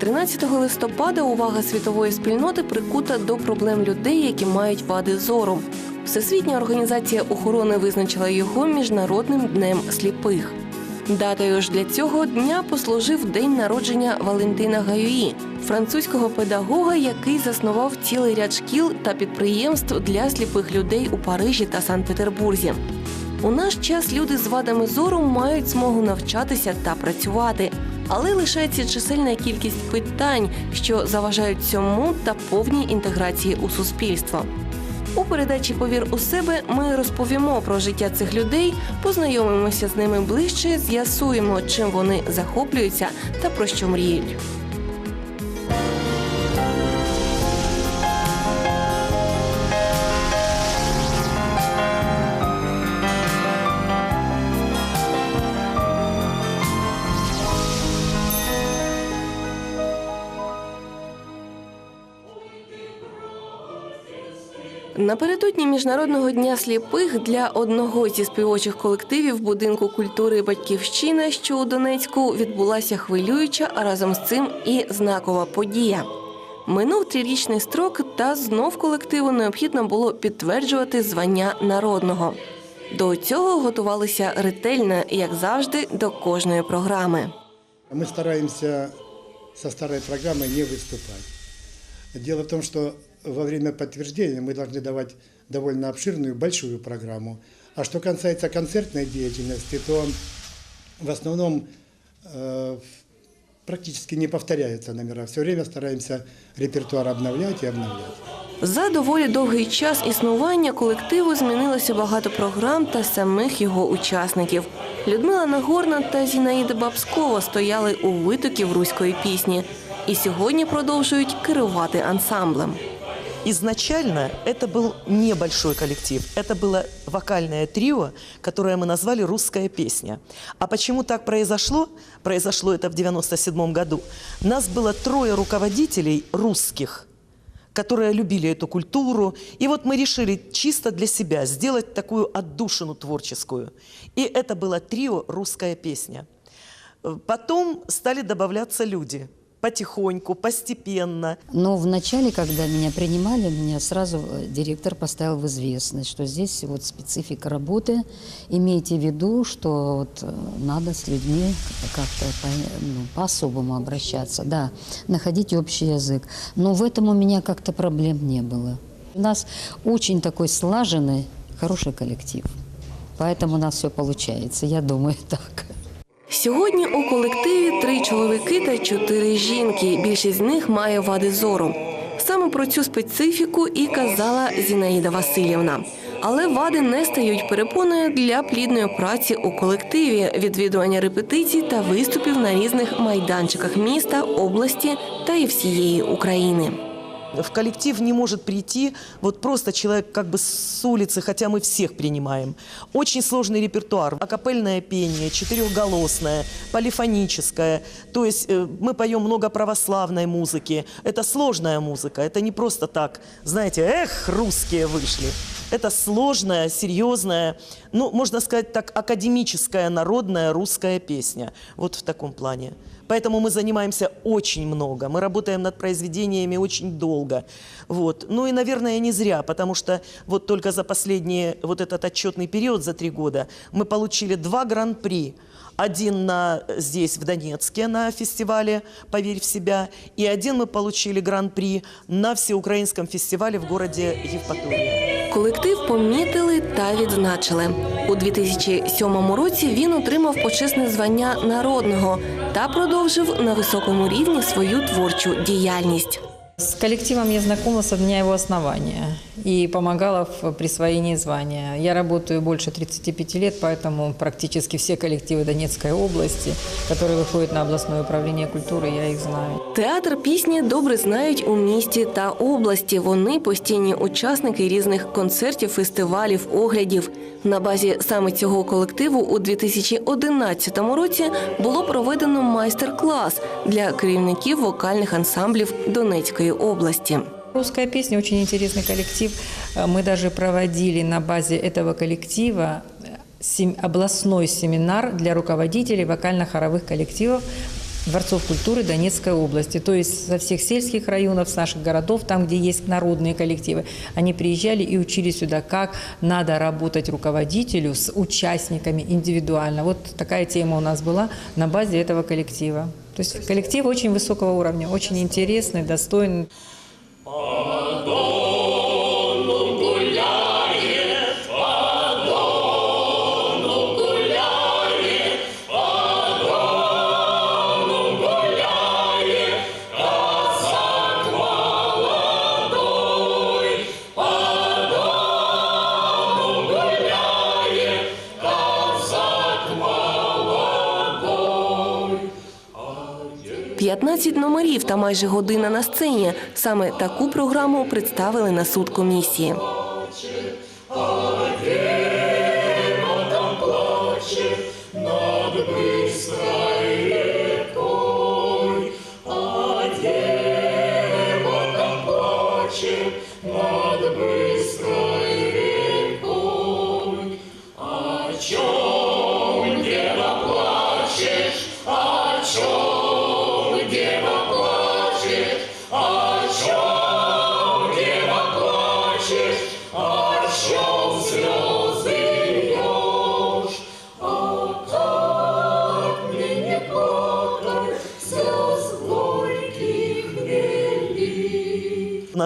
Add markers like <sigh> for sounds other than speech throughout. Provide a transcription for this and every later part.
17 листопада увага світової спільноти прикута до проблем людей, які мають вади зору. Всесвітня організація охорони визначила його міжнародним днем сліпих. Датою ж для цього дня послужив день народження Валентина Гаюї, французького педагога, який заснував цілий ряд шкіл та підприємств для сліпих людей у Парижі та Санкт-Петербурзі. У наш час люди з вадами зору мають змогу навчатися та працювати, але лишається чисельна кількість питань, що заважають цьому та повній інтеграції у суспільство. У передачі Повір у себе ми розповімо про життя цих людей, познайомимося з ними ближче, з'ясуємо, чим вони захоплюються та про що мріють. Напередодні міжнародного дня сліпих для одного зі співочих колективів будинку культури Батьківщина, що у Донецьку, відбулася хвилююча, а разом з цим і знакова подія. Минув трирічний строк, та знов колективу необхідно було підтверджувати звання народного. До цього готувалися ретельно, як завжди, до кожної програми. Мы стараемся со старой программой не выступать. Дело в том, что во время подтверждения мы должны давать довольно обширную, большую программу. А что касается концертной деятельности, то в основном э, практически не повторяются номера. Все время стараемся репертуар обновлять и обновлять. За доволі довгий час існування колективу змінилося багато програм та самих його учасників. Людмила Нагорна та Зінаїда Бабскова стояли у витоків руської пісні і сьогодні продовжують керувати ансамблем. Изначально это был небольшой коллектив. Это было вокальное трио, которое мы назвали «Русская песня». А почему так произошло? Произошло это в 97 году. Нас было трое руководителей русских, которые любили эту культуру. И вот мы решили чисто для себя сделать такую отдушину творческую. И это было трио «Русская песня». Э, Потом стали добавляться люди – потихоньку, постепенно. Но вначале, когда меня принимали, меня сразу э, директор поставил в известность, что здесь вот специфика работы. Имейте в виду, что вот э, надо с людьми как-то по- ну, по-особому обращаться, да, находить общий язык. Но в этом у меня как-то проблем не было. У нас очень такой слаженный, хороший коллектив. Поэтому у нас все получается, я думаю <laughs> так. Сьогодні у колективі три чоловіки та чотири жінки. Більшість з них має вади зору. Саме про цю специфіку і казала Зінаїда Васильівна. Але вади не стають перепоною для плідної праці у колективі, відвідування репетицій та виступів на різних майданчиках міста, області та і всієї України. В коллектив не может прийти вот просто человек как бы с улицы, хотя мы всех принимаем. Очень сложный репертуар. Акапельное пение, четырехголосное, полифоническое. То есть э, мы поем много православной музыки. Это сложная музыка, это не просто так, знаете, эх, русские вышли. Это сложная, серьезная, ну, можно сказать так, академическая народная русская песня. Вот в таком плане. Поэтому мы занимаемся очень много. Мы работаем над произведениями очень долго. Вот. Ну и, наверное, не зря, потому что вот только за последний вот этот отчетный период, за три года, мы получили два гран-при. один на, здесь, в Донецке, на фестивале «Поверь в себя», и один мы получили гран-при на всеукраинском фестивале в городе Евпатория. Колектив помітили та відзначили. У 2007 році він отримав почесне звання народного та продовжив на високому рівні свою творчу діяльність. С коллективом я знакома со дня его основания и помогала в присвоении звания. Я работаю больше 35 лет, поэтому практически все коллективы Донецкой области, которые выходят на областное управление культуры, я их знаю. Театр пісні добре знають у місті та області. Вони постійні учасники різних концертів, фестивалів, оглядів. На базі саме цього колективу у 2011 році було проведено майстер-клас для керівників вокальних ансамблів Донецької області. Русская песня очень интересный коллектив. Э, Мы даже проводили на базе этого коллектива э, сем- областной семинар для руководителей вокально-хоровых коллективов дворцов культуры Донецкой области. То есть со всех сельских районов, с наших городов, там, где есть народные коллективы, они приезжали и учили сюда, как надо работать руководителю с участниками индивидуально. Вот такая тема у нас была на базе этого коллектива. То есть коллектив очень высокого уровня, очень интересный, достойный. – 15 номерів та майже година на сцені. Саме таку програму представили на суд комісії.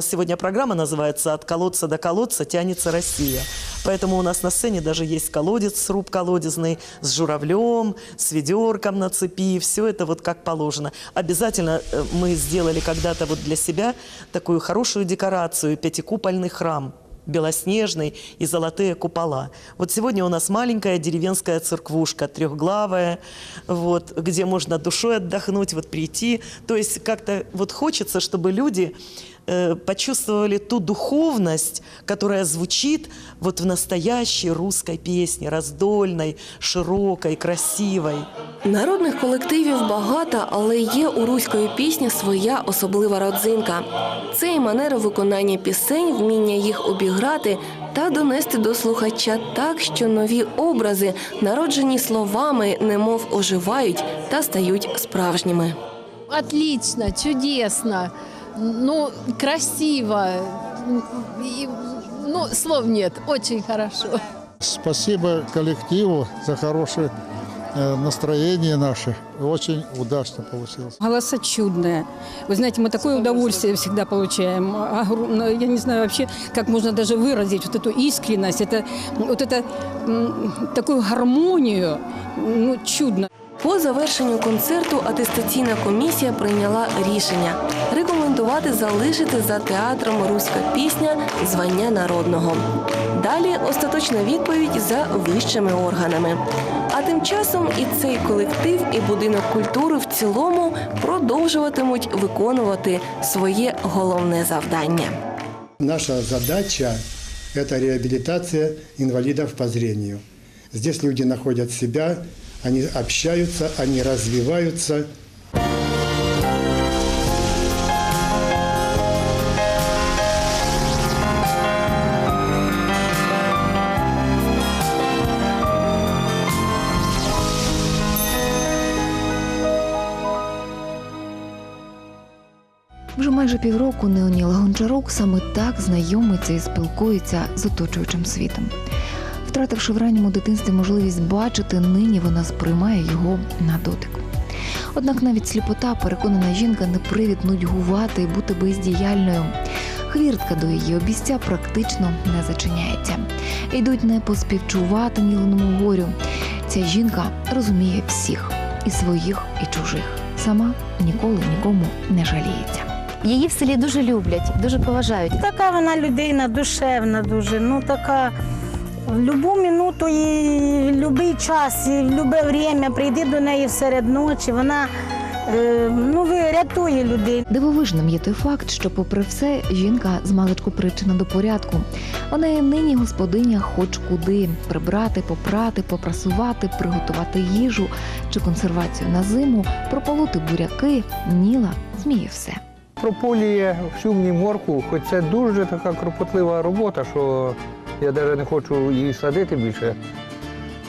Нас сегодня программа называется «От колодца до колодца тянется Россия». Поэтому у нас на сцене даже есть колодец, сруб колодезный с журавлем, с ведерком на цепи. Все это вот как положено. Обязательно э, мы сделали когда-то вот для себя такую хорошую декорацию, пятикупольный храм белоснежный и золотые купола. Вот сегодня у нас маленькая деревенская церквушка, трехглавая, вот, где можно душой отдохнуть, вот прийти. То есть как-то вот хочется, чтобы люди э, почувствовали ту духовность, которая звучит вот в настоящей русской песне, раздольной, широкой, красивой. Народних колективів багато, але є у руської пісні своя особлива родзинка. Це і манера виконання пісень, вміння їх обіграти та донести до слухача так, що нові образи, народжені словами, немов оживають та стають справжніми. Отлично, чудесно, ну, красиво. И, ну, слов нет, очень хорошо. Спасибо коллективу за хорошее э, настроение наше. Очень удачно получилось. Голоса чудные. Вы знаете, мы такое удовольствие всегда получаем. Огромное. Я не знаю вообще, как можно даже выразить вот эту искренность, это, вот это, м, такую гармонию. Ну, чудно. По завершенню концерту атестаційна комісія прийняла рішення рекомендувати залишити за театром Руська пісня звання народного. Далі остаточна відповідь за вищими органами. А тим часом і цей колектив, і будинок культури в цілому продовжуватимуть виконувати своє головне завдання. Наша задача – это реабилитация инвалидов по зрению. Здесь люди находят себя, они общаются, они развиваются. Вже майже півроку Неоніл Гончарук саме так знайомиться і спілкується з оточуючим світом. Втративши в ранньому дитинстві можливість бачити, нині вона сприймає його на дотик. Однак навіть сліпота, переконана жінка, не привід нудьгувати і бути бездіяльною. Хвіртка до її обіця практично не зачиняється. Йдуть не поспівчувати ніленому горю. Ця жінка розуміє всіх і своїх, і чужих. Сама ніколи нікому не жаліється. Її в селі дуже люблять, дуже поважають. Така вона людина душевна, дуже. Ну така в будь-яку минуту і в будь-який час, і в будь-яке время прийди до неї серед ночі. Вона е, ну, рятує людей. Дивовижним є той факт, що, попри все, жінка з маличку причина до порядку. Вона є нині господиня хоч куди прибрати, попрати, попрасувати, приготувати їжу чи консервацію на зиму, прополоти буряки, ніла, зміє все. прополює всю мені морку, хоч це дуже така кропотлива робота, що я навіть не хочу її садити більше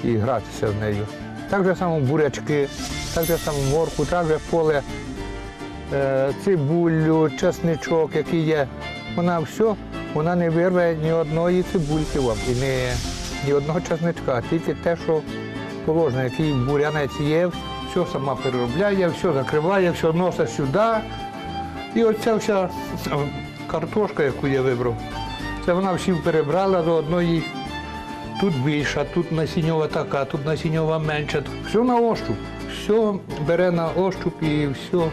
і гратися з нею. Так же само бурячки так же само морку, так же поле, е, цибулю, чесничок, який є. Вона все, вона не вирве ні одної цибульки вам і не, ні одного чесничка, тільки те, що положено, який бурянець є, все сама переробляє, все закриває, все носить сюди. І оця вся картошка, яку я вибрав, це вона всі перебрала до одної. Тут більша, тут насіннєва така, тут насіннєва менша. Все на ощуп. Все бере на ощуп і все.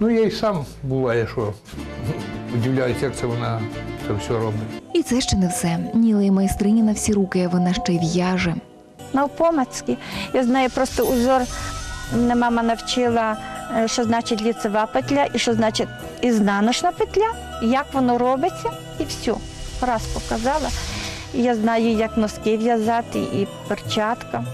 Ну я й сам буває, що удивляюся, як це вона це все робить. І це ще не все. Ніла і майстриня на всі руки, вона ще й в'яже. Навпомацьки. Я знаю просто узор. Мене мама навчила, е, що значить ліцева петля і що значить ізнаночна петля, як воно робиться, і все. Раз показала. Я знаю, як носки в'язати, і перчатка,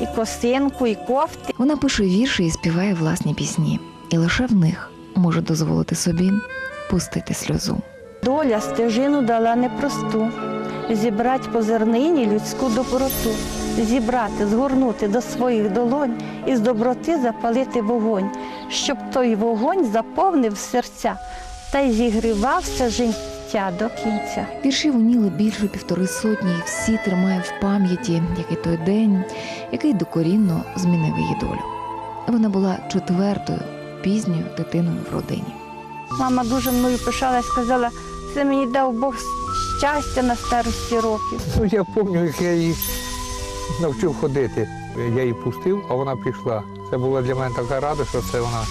і косинку, і кофти. Вона пише вірші і співає власні пісні. І лише в них може дозволити собі пустити сльозу. Доля стежину дала непросту. Зібрать по зернині людську доброту, зібрати, згорнути до своїх долонь і з доброти запалити вогонь, щоб той вогонь заповнив серця та й зігрівався життя до кінця. Віршів у більше півтори сотні, і всі тримає в пам'яті, який той день, який докорінно змінив її долю. Вона була четвертою пізньою дитиною в родині. Мама дуже мною пишалась, сказала, це мені дав Бог щастя на старості років. Ну, я пам'ятаю, як я її навчив ходити. Я її пустив, а вона пішла. Це була для мене така рада, що це вона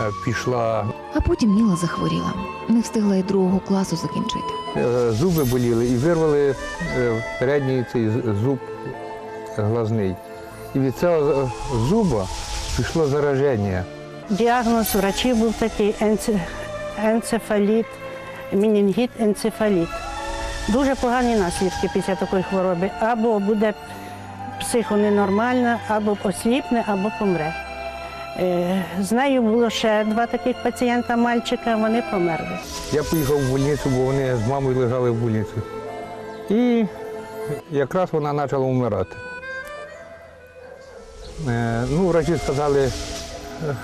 е, пішла. А потім Ніла захворіла, не встигла й другого класу закінчити. Е, Зуби боліли і вирвали е, передній цей зуб глазний. І від цього зуба пішло зараження. Діагноз врачів був такий енцефаліт, мінінгіт, енцефаліт. Дуже погані наслідки після такої хвороби. Або буде психоненормальна, або осліпне, або помре. Е, З нею було ще два таких пацієнта мальчика, вони померли. Я поїхав в больницю, бо вони з мамою лежали в больниці. І якраз вона почала вмирати. Е, Ну, врачі сказали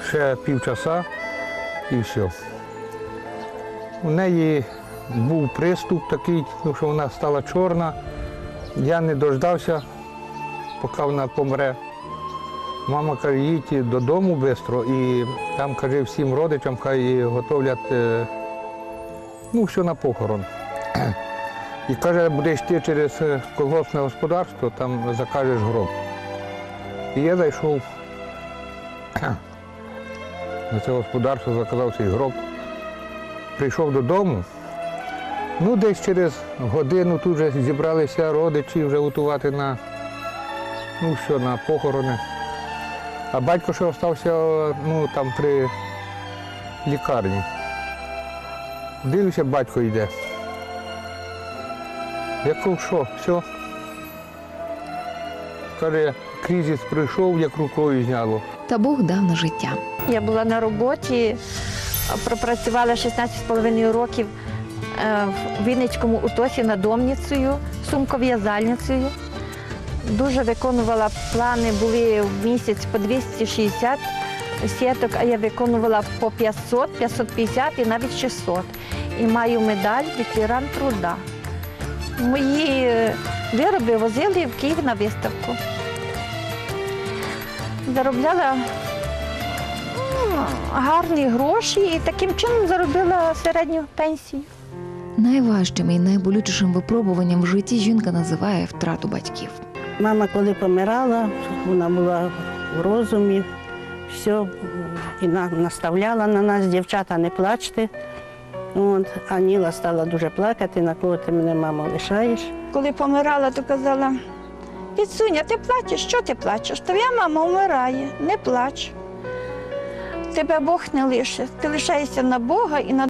ще півчаса і все. У неї був приступ такий, ну, що вона стала чорна. Я не дождався, поки вона помре. Мама каже, їдь додому швидко і там каже всім родичам, хай готовлять е, ну, все на похорон. І каже, будеш йти через е, колгоспне господарство, там закажеш гроб. І я зайшов <clears throat> на це господарство, заказав цей гроб. Прийшов додому. Ну, десь через годину тут вже зібралися родичі вже готувати на, ну, що, на похорони. А батько ще залишився ну, там при лікарні. Дивлюся, батько йде. Я кажу, що, все. Каже, кризис прийшов, як рукою зняло. Та Бог дав на життя. Я була на роботі, пропрацювала 16,5 років е, в Вінницькому утосі надомницею, сумков'язальницею. Дуже виконувала плани, були в місяць по 260 сіток, а я виконувала по 500, 550 і навіть 600. І маю медаль ветеран труда. Мої е, вироби возили в Київ на виставку. Заробляла ну, гарні гроші і таким чином заробила середню пенсію. Найважчим і найболючішим випробуванням в житті жінка називає втрату батьків. Мама, коли помирала, вона була в розумі, все і наставляла на нас, дівчата, не плачте. От, а Ніла стала дуже плакати, на кого ти мене, мама, лишаєш. Коли помирала, то казала, Підсуня, ти плачеш, що ти плачеш? Твоя мама вмирає, не плач. Тебе Бог не лише. Ти лишаєшся на Бога і на